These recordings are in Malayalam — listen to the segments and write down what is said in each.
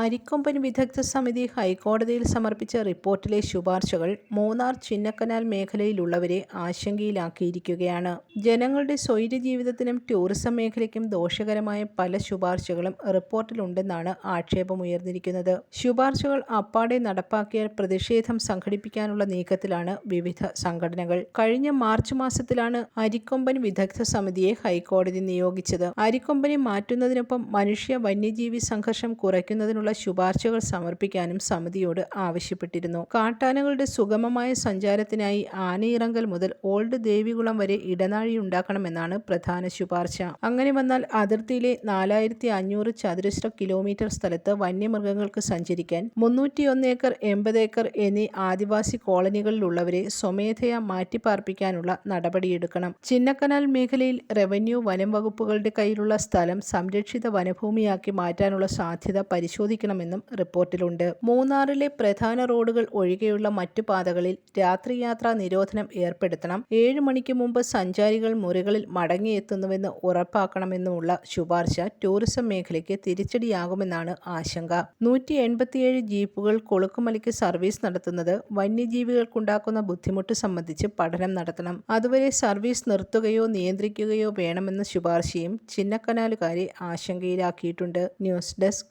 അരിക്കൊമ്പൻ വിദഗ്ധ സമിതി ഹൈക്കോടതിയിൽ സമർപ്പിച്ച റിപ്പോർട്ടിലെ ശുപാർശകൾ മൂന്നാർ ചിന്നക്കനാൽ മേഖലയിലുള്ളവരെ ആശങ്കയിലാക്കിയിരിക്കുകയാണ്. ജനങ്ങളുടെ സ്വൈര്യ ജീവിതത്തിനും ടൂറിസം മേഖലയ്ക്കും ദോഷകരമായ പല ശുപാർശകളും റിപ്പോർട്ടിലുണ്ടെന്നാണ് ആക്ഷേപമുയർന്നിരിക്കുന്നത്. ശുപാർശകൾ അപ്പാടെ നടപ്പാക്കിയാൽ പ്രതിഷേധം സംഘടിപ്പിക്കാനുള്ള നീക്കത്തിലാണ് വിവിധ സംഘടനകൾ. കഴിഞ്ഞ മാർച്ച് മാസത്തിലാണ് അരിക്കൊമ്പൻ വിദഗ്ധ സമിതിയെ ഹൈക്കോടതി നിയോഗിച്ചത്. അരിക്കൊമ്പനെ മാറ്റുന്നതിനൊപ്പം മനുഷ്യ വന്യജീവി സംഘർഷം കുറയ്ക്കുന്നതിനുള്ള ശുപാർശകൾ സമർപ്പിക്കാനും സമിതിയോട് ആവശ്യപ്പെട്ടിരുന്നു. കാട്ടാനകളുടെ സുഗമമായ സഞ്ചാരത്തിനായി ആനയിറങ്കൽ മുതൽ ഓൾഡ് ദേവികുളം വരെ ഇടനാഴി ഉണ്ടാക്കണമെന്നാണ് പ്രധാന ശുപാർശ. അങ്ങനെ വന്നാൽ അതിർത്തിയിലെ നാലായിരത്തി അഞ്ഞൂറ് ചതുരശ്ര കിലോമീറ്റർ സ്ഥലത്ത് വന്യമൃഗങ്ങൾക്ക് സഞ്ചരിക്കാൻ മുന്നൂറ്റിയൊന്ന് ഏക്കർ എൺപത് ഏക്കർ എന്നീ ആദിവാസി കോളനികളിലുള്ളവരെ സ്വമേധയാ മാറ്റിപ്പാർപ്പിക്കാനുള്ള നടപടിയെടുക്കണം. ചിന്നക്കനാൽ മേഖലയിൽ റവന്യൂ വനം വകുപ്പുകളുടെ കയ്യിലുള്ള സ്ഥലം സംരക്ഷിത വനഭൂമിയാക്കി മാറ്റാനുള്ള സാധ്യത പരിശോധിക്കണമെന്നും റിപ്പോർട്ടിലുണ്ട്. മൂന്നാറിലെ പ്രധാന റോഡുകൾ ഒഴികെയുള്ള മറ്റു പാതകളിൽ രാത്രിയാത്രാ നിരോധനം ഏർപ്പെടുത്തണം. ഏഴ് മണിക്ക് മുമ്പ് സഞ്ചാരികൾ മുറികളിൽ മടങ്ങിയെത്തുന്നുവെന്ന് ഉറപ്പാക്കണമെന്നുമുള്ള ശുപാർശ ടൂറിസം മേഖലയ്ക്ക് തിരിച്ചടിയാകുമെന്നാണ് ആശങ്ക. നൂറ്റി എൺപത്തിയേഴ് ജീപ്പുകൾ കൊളുക്കുമലയ്ക്ക് സർവീസ് നടത്തുന്നത് വന്യജീവികൾക്കുണ്ടാക്കുന്ന ബുദ്ധിമുട്ട് സംബന്ധിച്ച് പഠനം നടത്തണം. അതുവരെ സർവീസ് നിർത്തുകയോ നിയന്ത്രിക്കുകയോ വേണമെന്ന ശുപാർശയും ചിന്നക്കനാലുകാരെ ആശങ്കയിലാക്കിയിട്ടുണ്ട്. News desk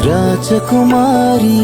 Rajakumari.